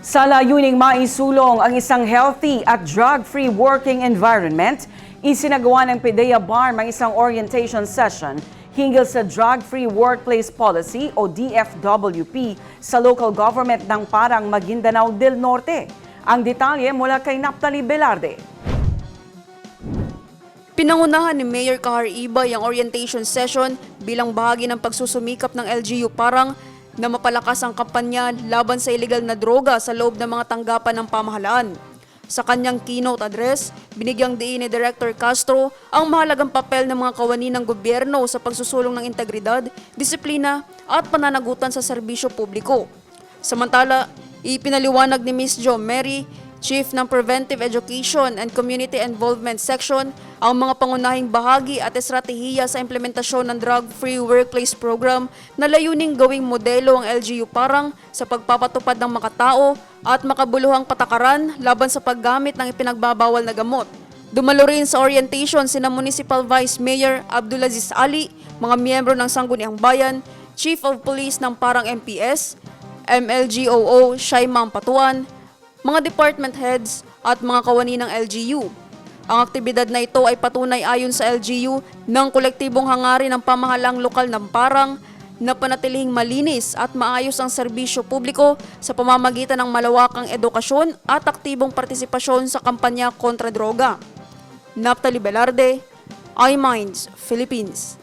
Sa layuning maisulong ang isang healthy at drug-free working environment, isinagawa ng PDEA BARM ang isang orientation session hinggil sa Drug-Free Workplace Policy o DFWP sa local government ng Parang Maguindanao del Norte. Ang detalye mula kay Naptali Velarde. Pinangunahan ni Mayor Kahar Ibay ang orientation session bilang bahagi ng pagsusumikap ng LGU Parang na mapalakas ang kampanya laban sa illegal na droga sa loob ng mga tanggapan ng pamahalaan. Sa kanyang keynote address, binigyang diin ni Director Castro ang mahalagang papel ng mga kawani ng gobyerno sa pagsusulong ng integridad, disiplina at pananagutan sa serbisyo publiko. Samantala, ipinaliwanag ni Ms. Jo Mary, Chief ng Preventive Education and Community Involvement Section, ang mga pangunahing bahagi at estratehiya sa implementasyon ng Drug-Free Workplace Program na layuning gawing modelo ang LGU Parang sa pagpapatupad ng makatao at makabuluhang patakaran laban sa paggamit ng ipinagbabawal na gamot. Dumalo rin sa orientation sina Municipal Vice Mayor Abdulaziz Ali, mga miyembro ng Sangguniang Bayan, Chief of Police ng Parang MPS, MLGOO Shaimam Patuan, mga department heads at mga kawani ng LGU. Ang aktibidad na ito ay patunay ayon sa LGU ng kolektibong hangarin ng pamahalang lokal ng Parang na panatilihing malinis at maayos ang serbisyo publiko sa pamamagitan ng malawakang edukasyon at aktibong partisipasyon sa kampanya kontra droga. Naptali Velarde, iMinds, Philippines.